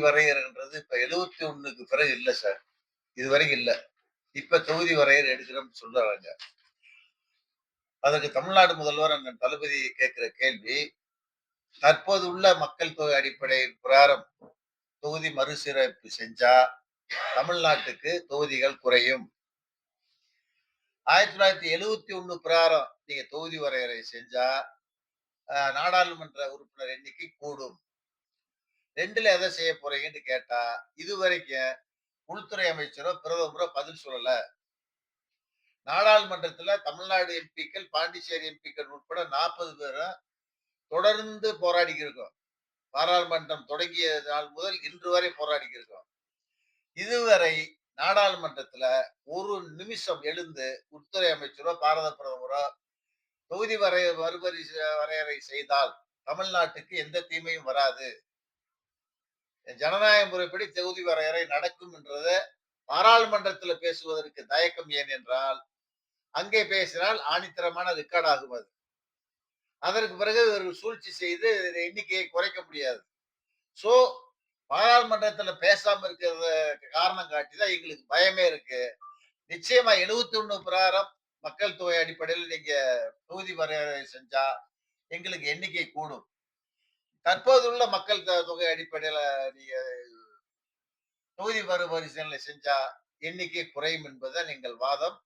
வரையறைன்றது இப்ப எழுபத்தி ஒண்ணுக்கு பிறகு இல்ல சார். இது வரைக்கும் இல்ல. இப்ப தொகுதி வரையறை எடுக்கிறோம்னு சொல்றாங்க. அதற்கு தமிழ்நாடு முதல்வர் அண்ணன் தளபதி கேட்கிற கேள்வி தற்போது உள்ள மக்கள் தொகை அடிப்படை பிரகாரம் தொகுதி மறுசீரமைப்பு செஞ்சா தமிழ்நாட்டுக்கு தொகுதிகள் குறையும். ஆயிரத்தி தொள்ளாயிரத்தி எழுவத்தி ஒண்ணு பிரகாரம் நீங்க தொகுதி வரையறை செஞ்சா அஹ், நாடாளுமன்ற உறுப்பினர் எண்ணிக்கை கூடும். ரெண்டுல எதை செய்ய போறீங்கன்னு கேட்டா இதுவரைக்கும் உள்துறை அமைச்சரோ பிரதமரோ பதில் சொல்லல. நாடாளுமன்றத்துல தமிழ்நாடு எம்பிக்கள் பாண்டிச்சேரி எம்பிக்கள் உட்பட நாற்பது பேரும் தொடர்ந்து போராடி இருக்கோம் பாராளுமன்றம் தொடங்கிய நாள் முதல் இன்று வரை போராடி இருக்கோம் இதுவரை நாடாளுமன்றத்துல ஒரு நிமிஷம் எழுந்து உள்துறை அமைச்சரோ பாரத பிரதமரோ தொகுதி வரைய மறுபரி வரையறை செய்தால் தமிழ்நாட்டுக்கு எந்த தீமையும் வராது. ஜனநாயக முறைப்படி தொகுதி வரையறை நடக்கும் என்றதை பாராளுமன்றத்தில் பேசுவதற்கு தயக்கம் ஏன் என்றால் அங்கே பேசினால் ஆணித்தரமான ரெக்கார்ட் ஆகும் அது அதற்கு பிறகு ஒரு சூழ்ச்சி செய்து எண்ணிக்கையை குறைக்க முடியாது. சோ பாராளுமன்றத்துல பேசாம இருக்கிறத காரணம் காட்டிதான் எங்களுக்கு பயமே இருக்கு. நிச்சயமா எழுபத்தி ஒண்ணு பிரகாரம் மக்கள் தொகை அடிப்படையில் நீங்க தொகுதி வரையறை செஞ்சா எங்களுக்கு எண்ணிக்கை கூடும். தற்போதுள்ள மக்கள் தொகை அடிப்படையில நீங்க தொகுதி மறுபரிசீலனை செஞ்சா எண்ணிக்கை குறையும் என்பதை நீங்கள் வாதம்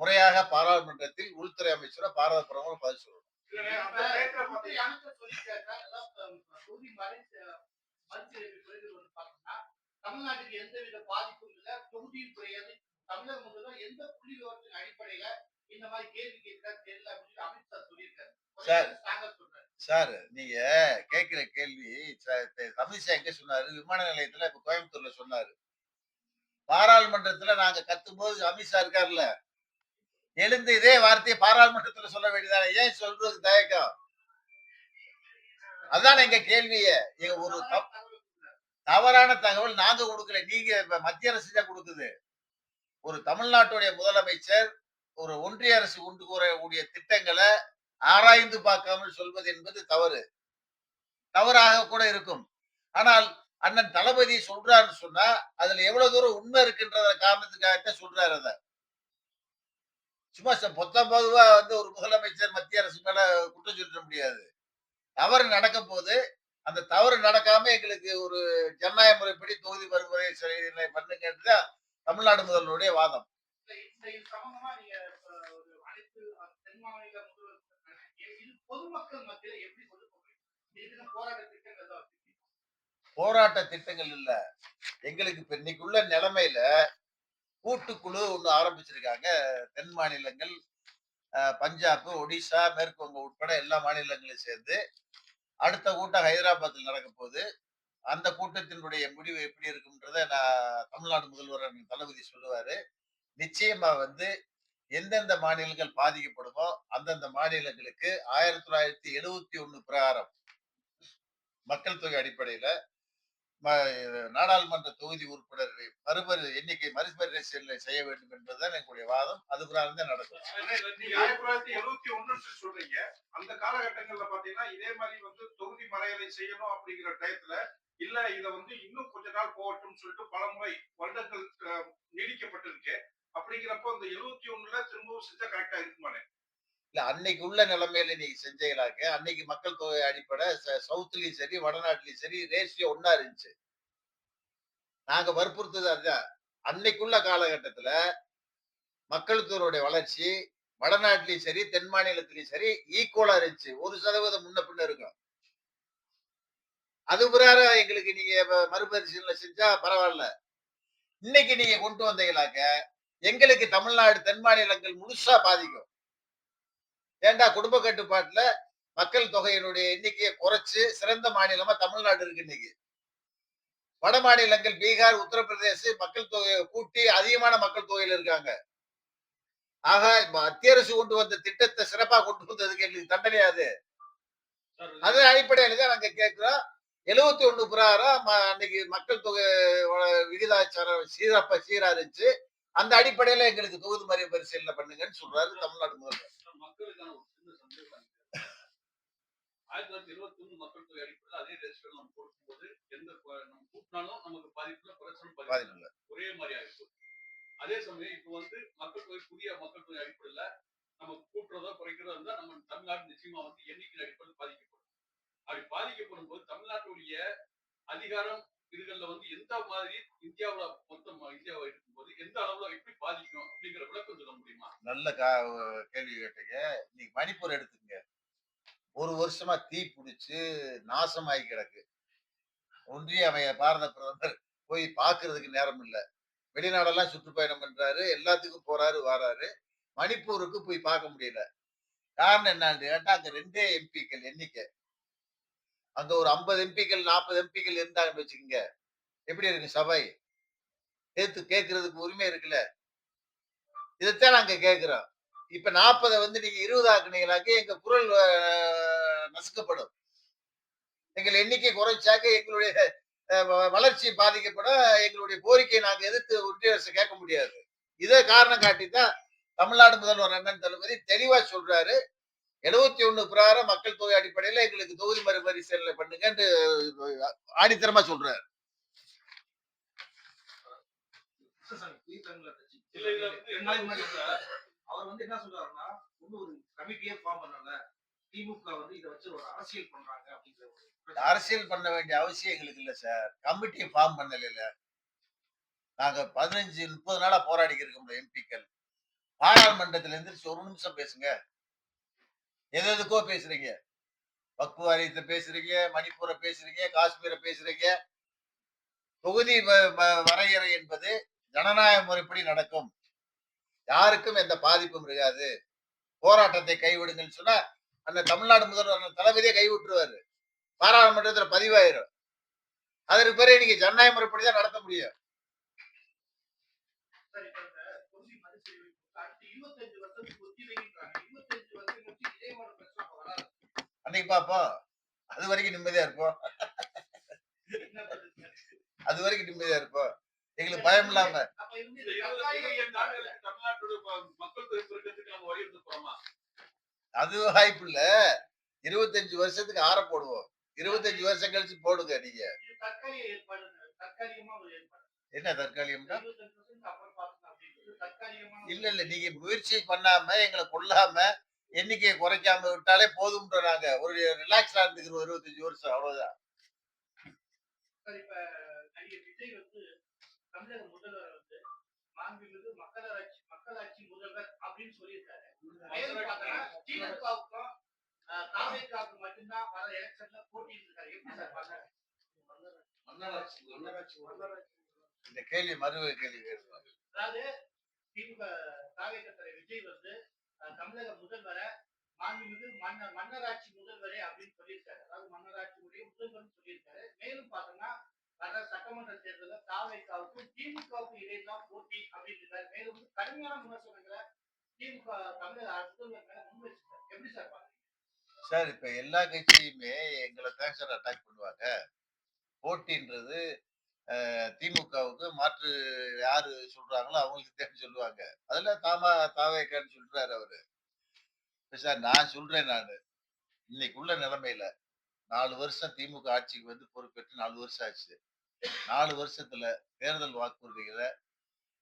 முறையாக பாராளுமன்றத்தில் உள்துறை அமைச்சர் பாரத பிரதமர் பதில் சொல்லணும். இல்லைங்க, அந்த டயத்துல தமிழ்நாட்டுக்கு எந்தவித பாதிப்பும் இல்ல தொகுதியும் குறையாது. தமிழக முதல்வர் எந்த புள்ளி விவரத்தின் அடிப்படையில இந்த மாதிரி கேள்வி கேட்கிறா தெரியல அப்படின்னு அமித்ஷா சொல்லியிருக்காரு. சார். சார் நீங்க கேட்கிற கேள்வி அமித்ஷா எங்க சொன்னாரு? விமான நிலையத்துல இப்ப கோயம்புத்தூர்ல சொன்னாரு. பாராளுமன்றத்துல நாங்க கத்தும் போது அமித்ஷா இருக்காருல்ல. எழுந்து இதே வார்த்தையை பாராளுமன்றத்துல சொல்ல வேண்டியதானே? ஏன் சொல்றதுக்கு தயக்கம்? அதான் எங்க கேள்வியே. ஒரு தவறான தகவல் நாங்க கொடுக்கல. நீங்க மத்திய அரசு தான் கொடுக்குது. ஒரு தமிழ்நாட்டுடைய முதலமைச்சர் ஒரு ஒன்றிய அரசு கொண்டு கூறக்கூடிய திட்டங்களை ஆராய்ந்து பார்க்காமல் சொல்வது என்பது தவறு. தவறாக கூட இருக்கும். ஆனால் அண்ணன் தளபதி சொல்றாருன்னு சொன்னா அதுல எவ்வளவு தூரம் உண்மை இருக்கின்றத காரணத்துக்காகத்தான் சொல்றாரு அத. சும்மா ச- பொதுவா வந்து ஒரு முதலமைச்சர் மத்திய அரசு மேல குற்றம் சொல்லிட முடியாது. தவறு நடக்கும் போது அந்த தவறு நடக்காம எங்களுக்கு ஒரு ஜனநாயக முறைப்படி தொகுதி மறுமுறை செயலை பண்ணுங்கன்றதுதான் தமிழ்நாடு முதல்வருடைய வாதம். பொதுமக்கள் மத்தியில எப்படி கொண்டு போறீங்க போராட்ட திட்டங்கள் தான் போராட்ட திட்டங்கள் இல்ல. எங்களுக்கு இப்ப இன்னைக்குள்ள நிலைமையில கூட்டுக்குழு ஒண்ணு ஆரம்பிச்சிருக்காங்க. தென் மாநிலங்கள் பஞ்சாப் ஒடிசா மேற்கு வங்கம் உட்பட எல்லா மாநிலங்களும் சேர்ந்து அடுத்த கூட்டம் ஹைதராபாத்தில் நடக்க போகுது. அந்த கூட்டத்தினுடைய முடிவு எப்படி இருக்கும்ன்றத நான் தமிழ்நாடு முதல்வர் தளபதி சொல்லுவாரு. நிச்சயமா வந்து எந்தெந்த மாநிலங்கள் பாதிக்கப்படுமோ அந்தந்த மாநிலங்களுக்கு ஆயிரத்தி தொள்ளாயிரத்தி எழுவத்தி ஒண்ணு பிரகாரம் மக்கள் தொகை அடிப்படையில நாடாளுமன்ற தொகுதி உறுப்பினர் மறுபரி எண்ணிக்கை மறுபரிசீலனை செய்ய வேண்டும் என்பதுதான் எங்களுடைய வாதம். அது பிரகாரம் தான் நடக்கும். ஆயிரத்தி தொள்ளாயிரத்தி எழுபத்தி ஒன்று சொல்றீங்க. அந்த காலகட்டங்கள்ல பாத்தீங்கன்னா இதே மாதிரி வந்து தொகுதி மறையலை செய்யணும் அப்படிங்கிற டயத்துல இல்ல இத வந்து இன்னும் கொஞ்ச நாள் போகட்டும் சொல்லிட்டு பல முறை வருடங்கள் நீடிக்கப்பட்டிருக்கு. அப்படிங்கிறப்போ அந்த எழுபத்தி ஒண்ணுல திரும்பவும் செஞ்சா கரெக்டா இருக்குமானே? இல்ல அன்னைக்கு உள்ள நிலைமையில நீங்க செஞ்சீங்களாக்க அன்னைக்கு மக்கள் தொகை அடிப்படை ச- சவுத்துலயும் சரி வடநாட்டுலயும் சரி ரேஷியோ ஒன்னா இருந்துச்சு. நாங்க வற்புறுத்தது அதுதான். அன்னைக்குள்ள காலகட்டத்துல மக்கள் தொகையுடைய வளர்ச்சி வடநாட்டிலையும் சரி தென் மாநிலத்திலயும் சரி ஈக்குவலா இருந்துச்சு. ஒரு சதவீதம் முன்ன பின்ன இருக்கும். அது பிரகாரம் எங்களுக்கு நீங்க மறுபரிசீலனை செஞ்சா பரவாயில்ல. இன்னைக்கு நீங்க கொண்டு வந்தீங்களாக்க? எங்களுக்கு தமிழ்நாடு தென் மாநிலங்கள் முழுசா பாதிக்கும். ஏண்டா குடும்ப கட்டுப்பாட்டுல மக்கள் தொகையினுடைய எண்ணிக்கையை குறைச்சு சிறந்த மாநிலமா தமிழ்நாடு இருக்கு இன்னைக்கு. வட மாநிலங்கள் பீகார் உத்தரப்பிரதேச மக்கள் தொகையை கூட்டி அதிகமான மக்கள் தொகையில இருக்காங்க. ஆக மத்திய அரசு கொண்டு வந்த திட்டத்தை சிறப்பா கொண்டு வந்ததுக்கு எங்களுக்கு தண்டனையாது அது? அடிப்படையில தான் நாங்க கேட்கிறோம் எழுபத்தி ஒண்ணு பிரகாரம் அன்னைக்கு மக்கள் தொகை விகிதாச்சாரம் சீரப்ப சீரா இருந்துச்சு அந்த அடிப்படையில எங்களுக்கு தொகுதி மறு பரிசீலனை பண்ணுங்கன்னு சொல்றாரு தமிழ்நாடு முதல்வர். மக்களுக்கான ஒரு சின்ன சந்தேகம் இருக்கு. ஆயிரத்தி தொள்ளாயிரத்தி இருபத்தி ஒண்ணு மக்கள் தொகை அடிப்படையில் அதே ரெஜிஸ்டர் நம்ம கொடுக்கும்போது எந்த ப- நம்ம கூட்டினாலும் நமக்கு பாதிப்புல பிரச்சனை பாதிப்பு. ஒரே மாதிரி ஆயிடுச்சு அதே சமயம் இப்போ வந்து மக்கள் தொகை புதிய மக்கள் தொகை அடிப்படையில நம்ம கூட்டுறதோ குறைக்கிறதோ இருந்தா நம்ம தமிழ்நாடு நிச்சயமா வந்து எண்ணிக்கை அடிப்படையில் பாதிக்கப்படும். அப்படி பாதிக்கப்படும் போது தமிழ்நாட்டுடைய அதிகாரம் இதுகள்ல வந்து எந்த மாதிரி இந்தியாவுல மொத்தம் இந்தியாவை இருக்கும்போது எந்த அளவுல எப்படி பாதிக்கும் அப்படிங்கிற விளக்கம் சொல்ல முடியுமா? நல்ல கேள்வி கேட்டீங்க. இன்னைக்கு மணிப்பூர் எடுத்துங்க ஒரு வருஷமா தீ பிடிச்சு நாசமாகி கிடக்கு. ஒன்றிய அமைய பாரத பிரதமர் போய் பாக்குறதுக்கு நேரம் இல்லை. வெளிநாடெல்லாம் சுற்றுப்பயணம் பண்றாரு எல்லாத்துக்கும் போறாரு வராரு. மணிப்பூருக்கு போய் பார்க்க முடியல. காரணம் என்னன்னு கேட்டா அங்க ரெண்டே எம்பிக்கள் எண்ணிக்கை. அங்க ஒரு ஐம்பது எம்பிக்கள் நாற்பது எம்பிக்கள் இருந்தாங்கன்னு வச்சுக்கோங்க. எப்படி இருக்கு சபை? கேத்து கேட்கறதுக்கு உரிமை இருக்குல்ல. இதைத்தான் நாங்க கேட்கிறோம். இப்ப நாற்பதை வந்து நீங்க இருபது ஆக்குனீங்களாக்க எங்க குரல் நசுக்கப்படும். எங்கள் எண்ணிக்கை குறைச்சாக்க எங்களுடைய அஹ், வளர்ச்சி பாதிக்கப்படும் எங்களுடைய கோரிக்கையை நாங்க எதிர்த்து ஒன்றிய அரசு கேட்க முடியாது. இதை காரணம் காட்டி தான் தமிழ்நாடு முதல்வர் அண்ணன் தளபதி தெளிவா சொல்றாரு. எழுபத்தி ஒண்ணு பிரகாரம் மக்கள் தொகை அடிப்படையில எங்களுக்கு தொகுதி மறுபரிசீலனை பண்ணுங்கன்னு ஆணித்தரமா சொல்றாரு. அவர் வந்து என்ன சொல்றாருன்னா ஒன்னும் ஒரு கமிட்டியே ஃபார்ம் பண்ணல. திமுக வந்து இதை வச்சு ஒரு அரசியல் பண்றாங்க அப்படிங்கிற. அரசியல் பண்ண வேண்டிய அவசியம் எங்களுக்கு இல்ல சார். கமிட்டியை ஃபார்ம் பண்ணல இல்ல. நாங்க பதினஞ்சு முப்பது நாளா போராடி இருக்கோம் எம்பிக்கள். பாராளுமன்றத்துல எந்திரிச்சு ஒரு நிமிஷம் பேசுங்க. எது எதுக்கோ பேசுறீங்க. வக்பு வாரியத்தை பேசுறீங்க மணிப்பூரை பேசுறீங்க காஷ்மீரை பேசுறீங்க. தொகுதி வ- வ- வரையறை என்பது ஜனநாயக முறைப்படி நடக்கும். யாருக்கும் எந்த பாதிப்பும் இருக்காது. போராட்டத்தை கைவிடுங்கன்னு சொன்னா அந்த தமிழ்நாடு முதல்வர் அந்த தளபதியே கைவிட்டுருவாரு. பாராளுமன்றத்துல பதிவாயிரும். அதற்கு பிறகு நீங்க ஜனநாயக முறைப்படி தான் நடத்த முடியும் சார், இப்ப இந்த தொகுதி மறுசீரமைப்பு அடுத்து 25 வருஷத்துக்கு ஒத்திவைக்கிறாங்க. 25 வருஷம் கழிச்சு இதே மாதிரி பிரச்சனை அப்ப வராது. அன்னைக்கு பார்ப்போம் அது வரைக்கும் நிம்மதியா இருப்போம்? அது வரைக்கும் நிம்மதியா இருப்போம். எங்களுக்கு பயம் இல்லாம. அது வாய்ப்பு இல்ல. இருபத்தஞ்சு வருஷத்துக்கு ஆற போடுவோம். இருபத்தஞ்சு வருஷம் கழிச்சு போடுங்க நீங்க. என்ன தற்காலிகம்னா? 25 வருஷத்துக்கு அப்புறம் பார்த்துக்கலாம் அப்படின்றது தற்காலிகமான இல்ல இல்ல. நீங்க முயற்சி பண்ணாம எங்களை கொல்லாம எண்ணிக்கையை குறைக்காம விட்டாலே போதும்ன்ற நாங்க ஒரு ரிலாக்ஸா இருந்துக்கிறோம் இருபத்தஞ்சு வருஷம் அவ்வளவுதான். சார், இப்ப நடிகர் விஜய் வந்து தமிழக முதல்வர் வந்து மாண்புமிகு மக்களாட்சி மக்களாட்சி முதல்வர் அப்படின்னு சொல்லியிருக்காரு. தாவேக்காவுக்கு மட்டும்தான் வர எலெக்ஷன்ல போட்டிட்டு இருக்காரு. எப்படி சார் பாக்குறாரு இந்த கேள்வி மறுவை கேள்வி அதாவது திமுக தலைவர் விஜய் வந்து தமிழக முதல்வரை மாண்புமிகு மன்னர் மன்னராட்சி முதல்வரே அப்படின்னு சொல்லியிருக்காரு. அதாவது மன்னராட்சியுடைய முதல்வர்னு சொல்லியிருக்காரு. மேலும் பார்த்தோம்னா வர சட்டமன்ற தேர்தலில் தாவைக்காவுக்கும் திமுகவுக்கும் இடையே தான் போட்டி அப்படின்னு மேலும் வந்து கடுமையான விமர்சனங்களை திமுக தமிழக முதல்வர் மேல முன்வச்சிருக்காரு எப்படி சார் பாக்குறீங்க? சார் இப்ப எல்லா கட்சியுமே எங்களை தான் சார் அட்டாக் பண்ணுவாங்க. போட்டின்றது திமுகவுக்கு மாற்று யாரு சொல்றாங்களோ அவங்களுக்கு தேவை சொல்லுவாங்க. அதுல தாமா தாவேக்கான்னு சொல்றாரு அவரு. சார் நான் சொல்றேன் நானு. இன்னைக்குள்ள நிலைமையில நாலு வருஷம் திமுக ஆட்சிக்கு வந்து பொறுப்பேற்று நாலு வருஷம் ஆச்சு. நாலு வருஷத்துல தேர்தல் வாக்குறுதிகளை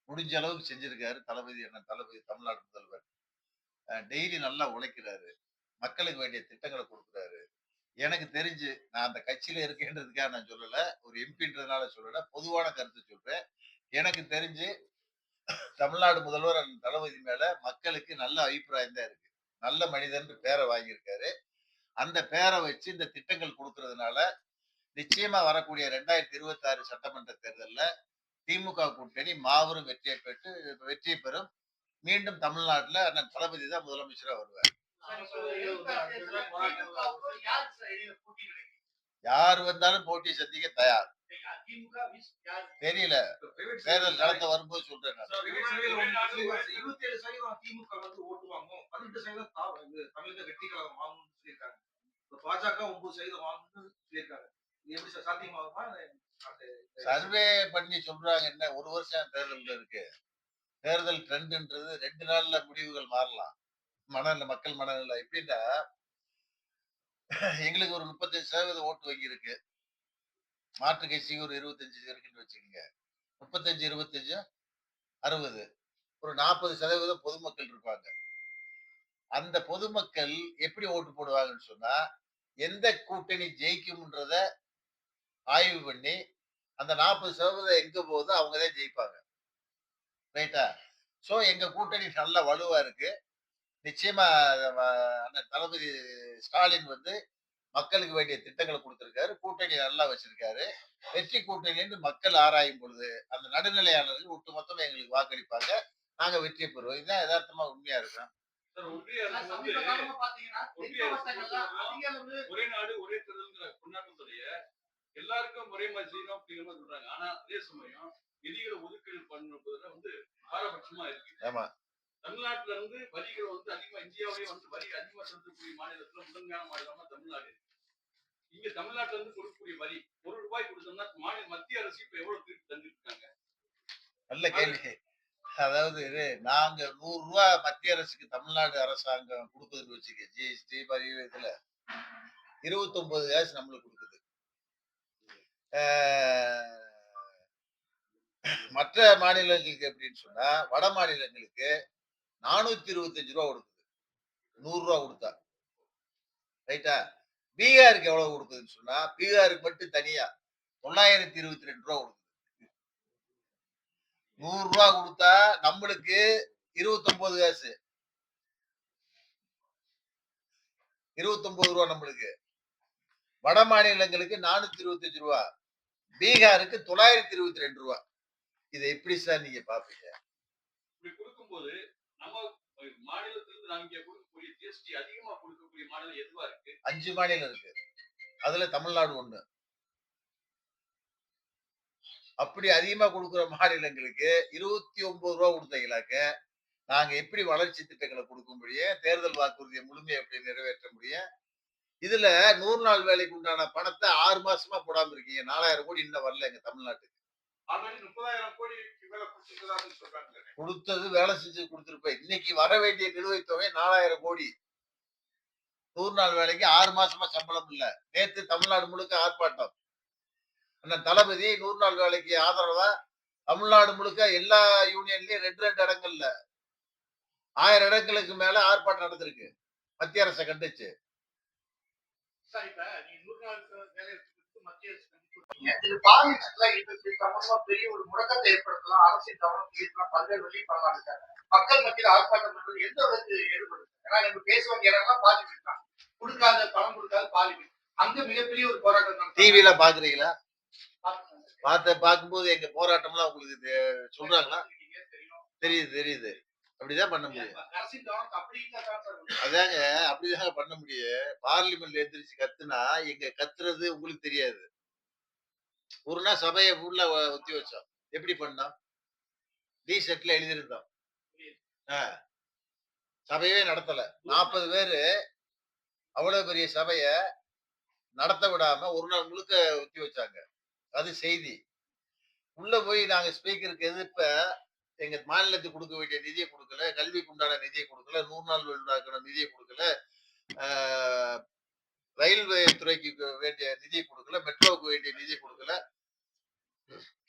முடிஞ்ச அளவுக்கு செஞ்சிருக்காரு தளபதி என்ன தளபதி தமிழ்நாடு முதல்வர். டெய்லி நல்லா உழைக்கிறாரு. மக்களுக்கு வேண்டிய திட்டங்களை கொடுக்குறாரு. எனக்கு தெரிஞ்சு நான் அந்த கட்சியில இருக்கேன்றதுக்காக நான் சொல்லல. ஒரு எம்பின்றதுனால சொல்லல. பொதுவான கருத்து சொல்றேன். எனக்கு தெரிஞ்சு தமிழ்நாடு முதல்வர் அந்த தளபதி மேல மக்களுக்கு நல்ல அபிப்பிராயம் தான் இருக்கு. நல்ல மனிதன் பேரை வாங்கியிருக்காரு. அந்த பேரை வச்சு இந்த திட்டங்கள் கொடுக்கறதுனால நிச்சயமா வரக்கூடிய ரெண்டாயிரத்தி இருபத்தி ஆறு சட்டமன்ற தேர்தலில் திமுக கூட்டணி மாபெரும் வெற்றியை பெற்று வெற்றி பெறும். மீண்டும் தமிழ்நாட்டில் அண்ணன் தளபதி தான் முதலமைச்சராக வருவார். யார் வந்தாலும் போட்டி சந்திக்க தயார். தெரியல. தேர்தல் களத்தை வரும்போது சொல்றேன். இருபத்தி ஏழு சதவீதம் திமுக வந்து ஓட்டு வாங்கும். பதினெட்டு சதவீதம் தமிழக வெற்றி கழகம் வாங்கும்னு சொல்லியிருக்காங்க பாஜக ஒன்பது சதவீதம் வாங்கணும்னு சொல்லியிருக்காங்க. எப்படி சாத்தியமாகுமா? சர்வே பண்ணி சொல்றாங்க என்ன? ஒரு வருஷம் தேர்தல் இருக்கு. தேர்தல் ட்ரெண்ட்ன்றது ரெண்டு நாள்ல முடிவுகள் மாறலாம். மனநிலை மக்கள் மனநிலை எப்படின்னா எங்களுக்கு ஒரு முப்பத்தஞ்சு சதவீதம் ஓட்டு வங்கி இருக்கு. மாற்று கட்சிக்கு ஒரு இருபத்தஞ்சு இருக்குன்னு வச்சுக்கோங்க. முப்பத்தஞ்சு இருபத்தஞ்சு அறுபது. ஒரு நாற்பது சதவீதம் பொதுமக்கள் இருப்பாங்க. அந்த பொதுமக்கள் எப்படி ஓட்டு போடுவாங்கன்னு சொன்னா எந்த கூட்டணி ஜெயிக்கும்ன்றத ஆய்வு பண்ணி அந்த நாற்பது சதவீதம் எங்க போகுதோ அவங்கதான் ஜெயிப்பாங்க. ரைட்டா ஸோ எங்க கூட்டணி நல்ல வலுவா இருக்கு. நிச்சயமா அண்ணன் தளபதி ஸ்டாலின் வந்து மக்களுக்கு வேண்டிய திட்டங்களை கொடுத்திருக்காரு. கூட்டணி நல்லா வச்சிருக்காரு. வெற்றி கூட்டணின்னு மக்கள் ஆராயும் பொழுது அந்த நடுநிலையாளர்கள் ஒட்டுமொத்தமா எங்களுக்கு வாக்களிப்பாங்க. நாங்க வெற்றி பெறுவோம். இதுதான் யதார்த்தமா உண்மையா இருக்கும். ஒரே நாடு ஒரே தேர்தல்ங்கிற கொண்டாட்டத்துடைய எல்லாருக்கும் ஒரே மாதிரி செய்யணும் அப்படிங்கிற மாதிரி சொல்றாங்க. ஆனா அதே சமயம் நிதிகளை ஒதுக்கீடு பண்ணுறதுல வந்து பாரபட்சமா இருக்கு. ஆமா. தமிழ்நாட்டுல இருந்து வரிகள் வந்து அதிகமா இந்தியாவிலேயே வந்து வரி அதிகமா செலுத்தக்கூடிய மாநிலத்துல முதன்மையான மாநிலமா தமிழ்நாடு. இருக்கு. இங்க தமிழ்நாட்டுல இருந்து கொடுக்கக்கூடிய வரி ஒரு ரூபாய் கொடுத்தோம்னா மாநில மத்திய அரசு இப்ப எவ்வளவு திருப்பி தந்துட்டு இருக்காங்க நல்ல கேள்வி. அதாவது இது, நாங்க நூறு ரூபாய் மத்திய அரசுக்கு தமிழ்நாடு அரசாங்கம் கொடுக்குதுன்னு வச்சுக்க ஜிஎஸ்டி வரி இதுல இருபத்தொன்பது காசு நம்மளுக்கு கொடுக்குது. ஆஹ், மற்ற மாநிலங்களுக்கு எப்படின்னு சொன்னா வட மாநிலங்களுக்கு நானூத்தி இருபத்தஞ்சு ரூபா கொடுக்குது நூறு ரூபா கொடுத்தா. ரைட்டா? பீகாருக்கு எவ்வளவு கொடுக்குதுன்னு சொன்னா பீகாருக்கு மட்டும் தனியா தொள்ளாயிரத்தி இருபத்தி ரெண்டு ரூபா கொடுக்குது நூறு ரூபா கொடுத்தா நம்மளுக்கு இருபத்தொன்பது காசு. இருபத்தொன்பது ரூபா நம்மளுக்கு. வட மாநிலங்களுக்கு நானூத்தி இருபத்தஞ்சு ரூபா. பீகாருக்கு தொள்ளாயிரத்தி இருபத்தி ரெண்டு ரூபா. இதை எப்படி சார் நீங்க பாப்பீங்க? இப்படி கொடுக்கும்போது நம்ம மாநிலத்திலிருந்து நாங்க கொடுக்கக்கூடிய ஜிஎஸ்டி அதிகமா கொடுக்கக்கூடிய மாநிலம் எதுவா இருக்கு? அஞ்சு மாநிலம் இருக்கு. அதுல தமிழ்நாடு ஒண்ணு. அப்படி அதிகமா கொடுக்குற மாநிலங்களுக்கு இருபத்தி ஒன்பது ரூபா கொடுத்தீங்களாக்க நாங்க எப்படி வளர்ச்சி திட்டங்களை கொடுக்க முடியும் தேர்தல் வாக்குறுதியை முழுமையை எப்படி நிறைவேற்ற முடியும்? இதுல நூறு நாள் வேலைக்கு உண்டான பணத்தை ஆறு மாசமா போடாம இருக்கீங்க நாலாயிரம் கோடி இன்னும் வரல எங்க தமிழ்நாட்டுக்கு. கொடுத்தது வேலை செஞ்சு கொடுத்துருப்பேன். இன்னைக்கு வர வேண்டிய நிலுவைத் தொகை நாலாயிரம் கோடி. நூறு நாள் வேலைக்கு ஆறு மாசமா சம்பளம் இல்ல. நேத்து தமிழ்நாடு முழுக்க ஆர்ப்பாட்டம். அண்ணன் தளபதி நூறு நாள் வேலைக்கு ஆதரவா? தமிழ்நாடு முழுக்க எல்லா யூனியன்லயும் ரெண்டு ரெண்டு இடங்கள்ல ஆயிரம் இடங்களுக்கு மேல ஆர்ப்பாட்டம் நடந்திருக்கு. மத்திய அரசை கண்டிச்சு. மத்திய அரசு கண்டிப்பா இது பார்லிமெண்ட்ல இது சம்பந்தமா பெரிய ஒரு முடக்கத்தை ஏற்படுத்தலாம். அரசின் கவனம் ஈர்க்கலாம். பல்வேறு வழி பண்ணலாம் இருக்காங்க மக்கள் மத்தியில் ஆர்ப்பாட்டம் பண்றது எந்த அளவுக்கு ஈடுபடுது ஏன்னா நம்ம பேச வேண்டிய இடம்லாம் பார்லிமெண்ட் தான் கொடுக்காத பணம் கொடுக்காத பார்லிமெண்ட் அங்க மிகப்பெரிய ஒரு போராட்டம். டிவில பாக்குறீங்களா. பார்த்த பார்க்கும்போது எங்க போராட்டம்லாம் உங்களுக்கு சொல்றாங்களா. தெரியுது தெரியுது. அப்படிதான் பண்ண முடியும். அதாங்க அப்படிதாங்க பண்ண முடியும். பார்லிமெண்ட்ல எந்திரிச்சு கத்துனா எங்க கத்துறது உங்களுக்கு தெரியாது. ஒரு நாள் சபையை உள்ள ஒத்தி வச்சோம். எப்படி பண்ணோம்? டி செட்ல எழுதியிருந்தோம். சபையவே நடத்தல. நாற்பது பேரு அவ்வளவு பெரிய சபைய நடத்த விடாம ஒரு நாள் முழுக்க ஒத்தி வச்சாங்க. அது செய்தி. உள்ள போய் நாங்க ஸ்பீக்கருக்கு எதிர்ப்ப எங்க மாநிலத்துக்கு கொடுக்க வேண்டிய நிதியை கொடுக்கல கல்விக்கு உண்டான நிதியை கொடுக்கல நூறு நாள் உண்டாக்குற நிதியை கொடுக்கல ரயில்வே துறைக்கு வேண்டிய நிதியை கொடுக்கல மெட்ரோவுக்கு வேண்டிய நிதியை கொடுக்கல.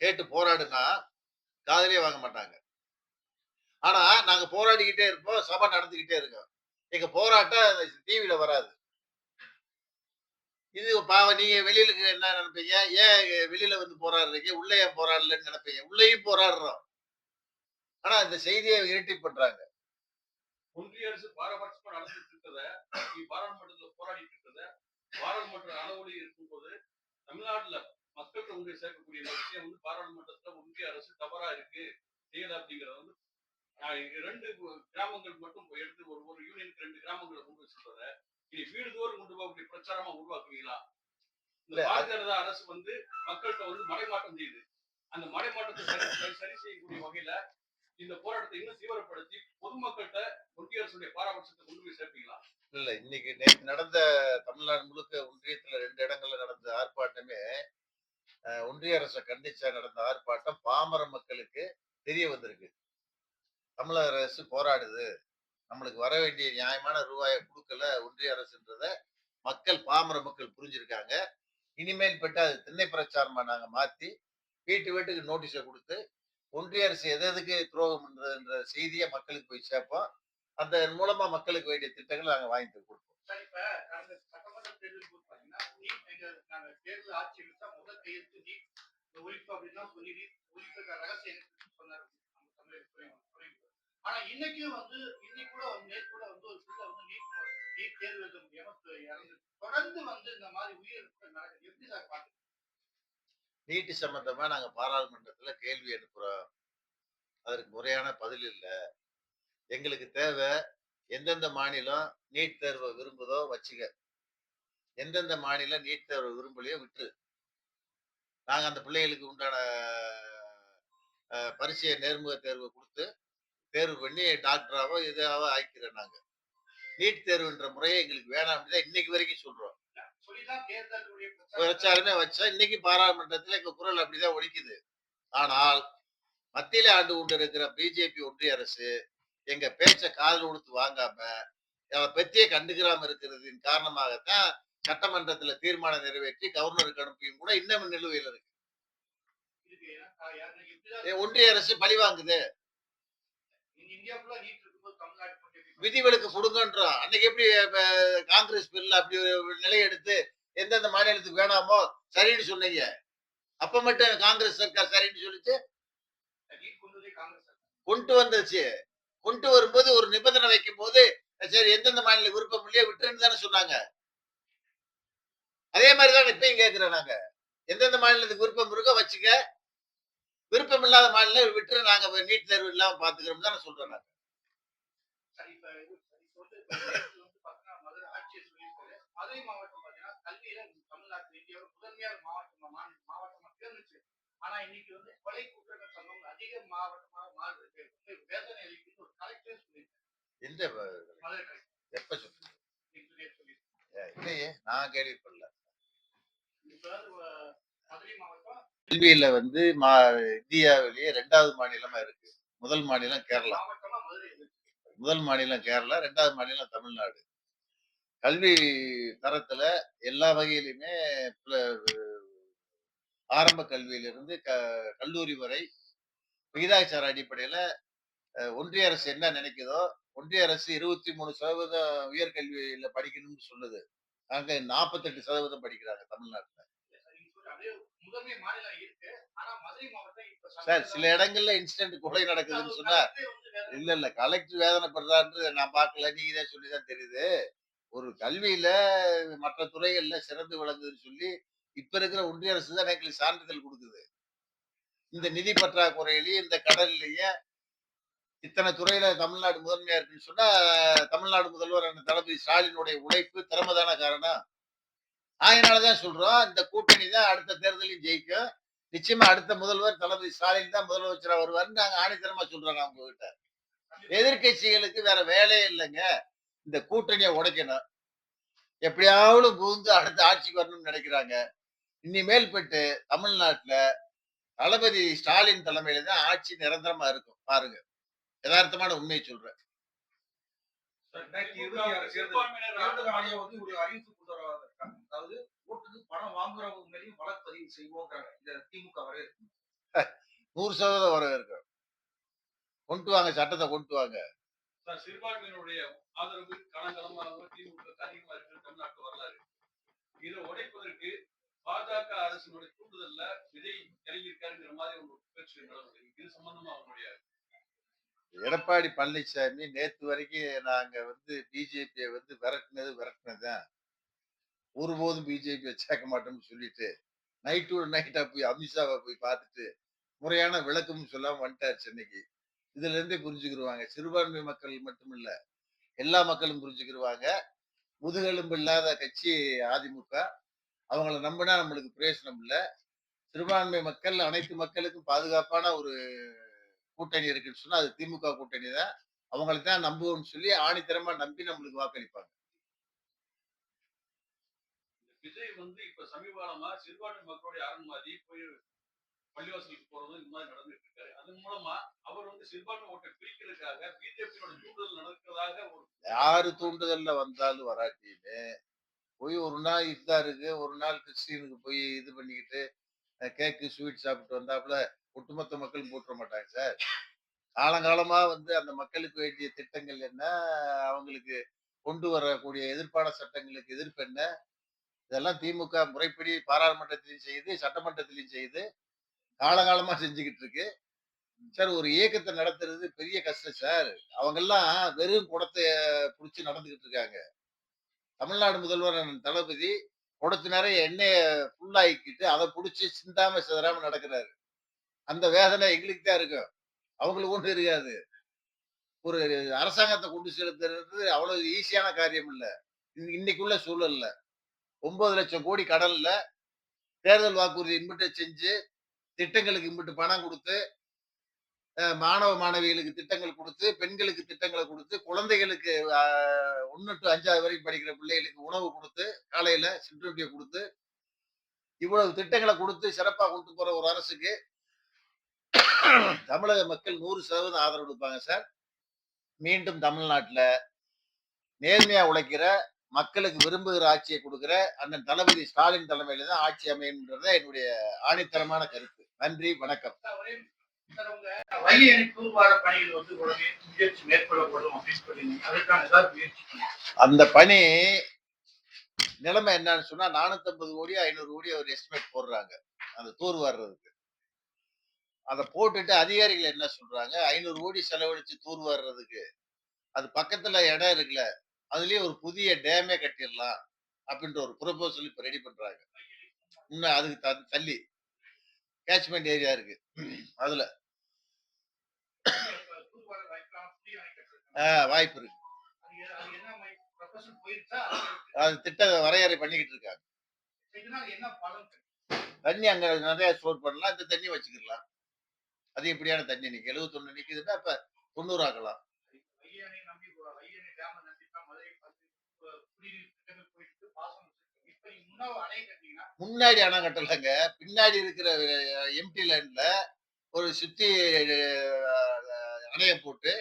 கேட்டு போராடுனா காதலே வாங்க மாட்டாங்க. ஆனா நாங்க போராடிக்கிட்டே இருப்போம் சபை நடந்துகிட்டே இருக்கோம். எங்க போராட்டம் டிவியில வராது. இது பாவம் நீங்க வெளியில என்ன நினைப்பீங்க? ஏன் வெளியில வந்து போராடுறீங்க? உள்ள ஏன் போராடலன்னு நினைப்பீங்க? உள்ளேயும் போராடுறோம். ஆனா இந்த செய்தியை இரட்டி பண்றாங்க. ஒன்றிய அரசு பாரபட்சமா நடந்துட்டு இருக்கிறத நீ பாராளுமன்றத்துல போராடிட்டு இருக்கிறத பாராளுமன்ற அளவுல இருக்கும்போது தமிழ்நாட்டுல மக்கள்கிட்ட ஒன்றிய சேர்க்கக்கூடிய விஷயம் வந்து பாராளுமன்றத்துல ஒன்றிய அரசு தவறா இருக்கு செய்யல அப்படிங்கறத வந்து ரெண்டு கிராமங்கள் மட்டும் போய் எடுத்து ஒரு ஒரு யூனியனுக்கு ரெண்டு கிராமங்களை கொண்டு வச்சிருக்கிறத இனி வீடுதோறும் கொண்டு போகக்கூடிய பிரச்சாரமா உருவாக்குவீங்களா? இந்த பாரதிய ஜனதா அரசு வந்து மக்கள்கிட்ட வந்து மடைமாற்றம் செய்யுது அந்த சரி- சரி செய்யக்கூடிய வகையில இந்த போராட்டத்தை இன்னும் தீவிரப்படுத்தி பொதுமக்கள்கிட்ட ஒன்றிய அரசுடைய பாராபட்சத்தை கொண்டு போய் சேர்ப்பீங்களா? இல்ல இன்னைக்கு நேற்று நடந்த தமிழ்நாடு முழுக்க ஒன்றியத்துல ரெண்டு இடங்கள்ல நடந்த ஆர்ப்பாட்டமே ஒன்றிய அரசை கண்டிச்ச நடந்த ஆர்ப்பாட்டம் பாமர மக்களுக்கு தெரிய வந்திருக்கு. தமிழக அரசு போராடுது. நம்மளுக்கு வர வேண்டிய நியாயமான ரூபாயை கொடுக்கல ஒன்றிய அரசுன்றத மக்கள் பாமர மக்கள் புரிஞ்சிருக்காங்க. இனிமேல் பட்டு அது திண்ணை பிரச்சாரமா நாங்க மாத்தி வீட்டு வீட்டுக்கு நோட்டீஸை கொடுத்து ஒன்றிய அரசு எது எதுக்கு துரோகம் பண்றதுன்ற செய்தியை மக்களுக்கு போய் சேர்ப்போம். அந்த மூலமா மக்களுக்கு வேண்டிய திட்டங்கள் நாங்க வாங்கி கொடுப்போம். தேர்தல் முதல் ஆனா இன்னைக்கும் வந்து இன்னைக்கு கூட வந்து நேற்று கூட வந்து ஒரு பிள்ளை வந்து நீட் நீட் தேர்வு எழுத முடியாம தொடர்ந்து வந்து இந்த மாதிரி உயிரிழப்புகள் நடக்குது. எப்படி சார் பாக்குறீங்க நீட்டு சம்பந்தமா நாங்க பாராளுமன்றத்துல கேள்வி அனுப்புறோம். அதற்கு முறையான பதில் இல்லை. எங்களுக்கு தேவை எந்தெந்த மாநிலம் நீட் தேர்வை விரும்புதோ வச்சுக்க. எந்தெந்த மாநிலம் நீட் தேர்வை விரும்பலையோ விட்டுரு. நாங்க அந்த பிள்ளைகளுக்கு உண்டான பரிசையை நேர்முக தேர்வு கொடுத்து தேர்வு பண்ணி டாக்டராவோ இதாவோ ஆக்கிறோம் நாங்க. நீட் தேர்வுன்ற முறையை எங்களுக்கு வேணாம் தான் இன்னைக்கு வரைக்கும் சொல்றோம். பிரச்சாரம். வச்சா இன்னைக்கு பாராளுமன்றத்துல எங்க குரல் அப்படிதான் ஒலிக்குது. ஆனால் மத்தியில ஆண்டு கொண்டு இருக்கிற பிஜேபி ஒன்றிய அரசு எங்க பேச்ச காதல் கொடுத்து வாங்காம அதை பத்தியே கண்டுக்கிறாம இருக்கிறதின் காரணமாகத்தான் சட்டமன்றத்துல தீர்மானம் நிறைவேற்றி கவர்னருக்கு அனுப்பியும் கூட இன்னும் நிலுவையில் இருக்கு. ஒன்றிய அரசு பழி வாங்குது. விதிவிலக்கு கொடுங்கன்றோம் அன்னைக்கு எப்படி காங்கிரஸ் பில் அப்படி ஒரு நிலை எடுத்து எந்தெந்த மாநிலத்துக்கு வேணாமோ சரின்னு சொன்னீங்க. அப்ப மட்டும் காங்கிரஸ் சர்க்கார் சரின்னு சொல்லிச்சு? கொண்டு வந்துச்சு. கொண்டு வரும்போது ஒரு நிபந்தனை வைக்கும் போது சரி எந்தெந்த மாநில விருப்பம் இல்லையே விட்டுருன்னு தானே சொன்னாங்க. அதே மாதிரி தான் இப்பயும் கேட்கிறோம் நாங்க. எந்தெந்த மாநிலத்துக்கு விருப்பம் இருக்கோ வச்சுக்க. விருப்பம் இல்லாத மாநிலம் விட்டுரு நாங்க நீட் தேர்வு இல்லாம பாத்துக்கிறோம் தானே சொல்றோம் நாங்க. இப்ப வந்து பாத்தீங்கன்னா மதுரை ஆட்சியர் சொல்லியிருக்காரு. மதுரை மாவட்டம் பாத்தீங்கன்னா கல்வியில தமிழ்நாட்டில் இந்தியாவோட முதன்மையான மாவட்டமா மாவட்டமா தேர்ந்துச்சு ஆனா இன்னைக்கு வந்து கொலை குற்றங்கள் சம்பவம் அதிக மாவட்டமாக மாறுது வேதனை அளிக்குன்னு ஒரு கலெக்டரே சொல்லியிருக்காரு எந்த மதுரை கலெக்டர் எப்ப சொல்றீங்க? இல்லையே நான் கேள்விப்படல. இப்ப மதுரை மாவட்டம் கல்வியில வந்து மா இந்தியாவிலேயே ரெண்டாவது மாநிலமா இருக்கு. முதல் மாநிலம் கேரளா. மாவட்டமா மதுரை முதல் மாநிலம் கேரளா ரெண்டாவது மாநிலம் தமிழ்நாடு. கல்வி தரத்துல எல்லா வகையிலுமே ஆரம்ப கல்வியிலிருந்து க கல்லூரி வரை விகிதாச்சார அடிப்படையில ஒன்றிய அரசு என்ன நினைக்குதோ ஒன்றிய அரசு இருபத்தி மூணு சதவீதம் உயர்கல்வியில படிக்கணும்னு சொல்லுது. அங்க நாற்பத்தெட்டு சதவீதம் படிக்கிறாங்க தமிழ்நாட்டுல. சார் சில இடங்கள்ல இன்சிடென்ட் கொலை நடக்குதுன்னு சொன்னா இல்ல இல்ல. கலெக்டர் வேதனைப்படுறான்னு நான் பார்க்கல. நீங்க தான் சொல்லிதான் தெரியுது. ஒரு கல்வியில மற்ற துறைகள்ல சிறந்து விளங்குதுன்னு சொல்லி இப்ப இருக்கிற ஒன்றிய அரசு தான் எங்களுக்கு சான்றிதழ் கொடுக்குது. இந்த நிதி பற்றாக்குறையிலயும் இந்த கடல்லையே இத்தனை துறையில தமிழ்நாடு முதன்மையா இருக்குன்னு சொன்னா தமிழ்நாடு முதல்வர் அந்த தளபதி ஸ்டாலினுடைய உழைப்பு திறமைதான காரணம். அதனாலதான் சொல்றோம். இந்த கூட்டணி தான் அடுத்த தேர்தலையும் ஜெயிக்கும். நிச்சயமா அடுத்த முதல்வர் தளபதி ஸ்டாலின் தான் முதலமைச்சரா வருவாருன்னு நாங்க ஆணித்தரமா சொல்றோம் அவங்க கிட்ட எதிர்க்கட்சிகளுக்கு வேற வேலையே இல்லைங்க. இந்த கூட்டணியை உடைக்கணும். எப்படியாவது புகுந்து அடுத்த ஆட்சிக்கு வரணும்னு நினைக்கிறாங்க. இனிமேல் பட்டு தமிழ்நாட்டுல தளபதி ஸ்டாலின் தலைமையில தான் ஆட்சி நிரந்தரமா இருக்கும். பாருங்க. யதார்த்தமான உண்மையை சொல்றேன். நூறு சதவீதம் வர இருக்கும் கொண்டு வாங்க சட்டத்தை கொண்டு வாங்க. சார் சிறுபான்மையினுடைய ஆதரவு காலங்காலமாக திமுக அதிகமா இருக்கிற தமிழ்நாட்டு வரலாறு. இதை உடைப்பதற்கு பாஜக அரசினுடைய தூண்டுதல்ல விஜய் இறங்கியிருக்காருங்கிற மாதிரி ஒரு பேச்சு நடந்தது இது சம்பந்தமா அவங்களுடைய எடப்பாடி பழனிசாமி நேத்து வரைக்கும் நாங்க வந்து பிஜேபியை வந்து விரட்டினது விரட்டினதுதான். ஒருபோதும் பிஜேபியை சேர்க்க மாட்டோம்னு சொல்லிட்டு நைட்டோட நைட்டா போய் அமித்ஷாவை போய் பார்த்துட்டு முறையான விளக்கமும் சொல்லாம வந்துட்டார் சென்னைக்கு. இதுல இருந்தே புரிஞ்சுக்கிருவாங்க. சிறுபான்மை மக்கள் மட்டும் இல்ல எல்லா மக்களும் புரிஞ்சுக்கிருவாங்க. முதுகெலும்பு இல்லாத கட்சி அதிமுக. அவங்கள நம்பினா நம்மளுக்கு பிரயோஜனம் இல்ல. சிறுபான்மை மக்கள் அனைத்து மக்களுக்கும் பாதுகாப்பான ஒரு கூட்டணி இருக்குன்னு சொன்னா அது திமுக கூட்டணி தான். அவங்களை தான் நம்புவோம்னு சொல்லி ஆணித்தரமா நம்பி நம்மளுக்கு வாக்களிப்பாங்க. விஜய் வந்து இப்ப சமீப காலமா சிறுபான்மை மக்களுடைய அரண்மாதி போய் பள்ளிவாசலுக்கு போறதும் இந்த மாதிரி நடந்துட்டு இருக்காரு. அதன் மூலமா அவர் வந்து சிறுபான்மை ஓட்டை பிரிக்கிறதுக்காக பிஜேபியோட தூண்டுதல் நடக்கிறதாக ஒரு யாரு தூண்டுதல்ல வந்தாலும் வராட்டியுமே போய் ஒரு நாள் இஃப்தாருக்கு ஒரு நாள் கிறிஸ்டியனுக்கு போய் இது பண்ணிக்கிட்டு கேக்கு ஸ்வீட் சாப்பிட்டு வந்தாப்புல ஒட்டுமொத்த மக்கள் போட்டுற மாட்டாங்க சார். காலங்காலமா வந்து அந்த மக்களுக்கு வேண்டிய திட்டங்கள் என்ன அவங்களுக்கு கொண்டு வரக்கூடிய எதிர்ப்பான சட்டங்களுக்கு எதிர்ப்பு என்ன இதெல்லாம் திமுக முறைப்படி பாராளுமன்றத்திலையும் செய்து சட்டமன்றத்திலையும் செய்து காலகாலமா செஞ்சுக்கிட்டு இருக்கு சார் ஒரு இயக்கத்தை நடத்துறது பெரிய கஷ்டம் சார். அவங்கெல்லாம் வெறும் குடத்தை பிடிச்சி நடந்துகிட்டு இருக்காங்க. தமிழ்நாடு முதல்வர் தளபதி குடத்து நிறைய எண்ணெய ஃபுல்லாக்கிட்டு அதை பிடிச்சி சிந்தாம சிதறாம நடக்கிறாரு. அந்த வேதனை எங்களுக்கு தான் இருக்கும். அவங்களுக்கு ஒன்றும் இருக்காது. ஒரு அரசாங்கத்தை கொண்டு செலுத்துறது அவ்வளவு ஈஸியான காரியம் இல்லை. இன்னைக்குள்ள சூழல்ல. ஒன்பது லட்சம் கோடி கடல்ல தேர்தல் வாக்குறுதி இம்பிட்டு செஞ்சு திட்டங்களுக்கு இம்பிட்டு பணம் கொடுத்து மாணவ மாணவிகளுக்கு திட்டங்கள் கொடுத்து பெண்களுக்கு திட்டங்களை கொடுத்து குழந்தைகளுக்கு ஒன்று டு அஞ்சாவது வரைக்கும் படிக்கிற பிள்ளைகளுக்கு உணவு கொடுத்து காலையில சிற்றுண்டியை கொடுத்து இவ்வளவு திட்டங்களை கொடுத்து சிறப்பாக கொண்டு போற ஒரு அரசுக்கு தமிழக மக்கள் நூறு சதவீதம் ஆதரவு கொடுப்பாங்க சார். மீண்டும் தமிழ்நாட்டில் நேர்மையா உழைக்கிற மக்களுக்கு விரும்புகிற ஆட்சியை கொடுக்கிற அண்ணன் தளபதி ஸ்டாலின் தலைமையில தான் ஆட்சி அமையும்ன்றத என்னுடைய ஆணித்தரமான கருத்து. நன்றி வணக்கம். அந்த பணி நிலைமை என்னன்னு சொன்னா நானூத்தி கோடி ஐநூறு கோடி அவர் எஸ்டிமேட் போடுறாங்க. அந்த தூர் வர்றதுக்கு. அதை போட்டுட்டு அதிகாரிகள் என்ன சொல்றாங்க? ஐநூறு கோடி செலவழிச்சு தூர் வர்றதுக்கு. அது பக்கத்துல இடம் இருக்குல்ல அதுலயே ஒரு புதிய டேமே கட்டிடலாம் அப்படின்ற ஒரு ப்ரொபோசல் இப்ப ரெடி பண்றாங்க. இன்னும் அதுக்கு தள்ளி. கேட்ச்மெண்ட் ஏரியா இருக்கு. அதுல. வாய்ப்பு இருக்கு. அது திட்ட வரையறை பண்ணிக்கிட்டு இருக்காங்க. தண்ணி அங்க நிறைய ஸ்டோர் பண்ணலாம். இந்த தண்ணி வச்சுக்கலாம் அது எப்படியான தண்ணி? நிக்க எழுபத்தொன்னு நிக்குதுன்னா இப்ப தொண்ணூறு ஆக்கலாம் வைகை அணை நம்பி போ- வைகை அணை டேம நம்பி தான் மதுரை பார்த்து அஹ், குடிநீர் திட்டங்கள் போயிட்டு இருக்கு, பாசனம் இருக்கு. இப்ப நீங்க முன்னாள் அணை கட்டினீங்கன்னா முன்னாடி அணை கட்டலைங்க. பின்னாடி இருக்கிற எம்டி லேண்ட்ல ஒரு சுத்தி அணையை போட்டு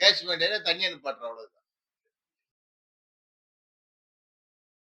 கேட்ச்மெண்ட் தண்ணி அனுப்பாட்டுற அவ்வளவுதான்.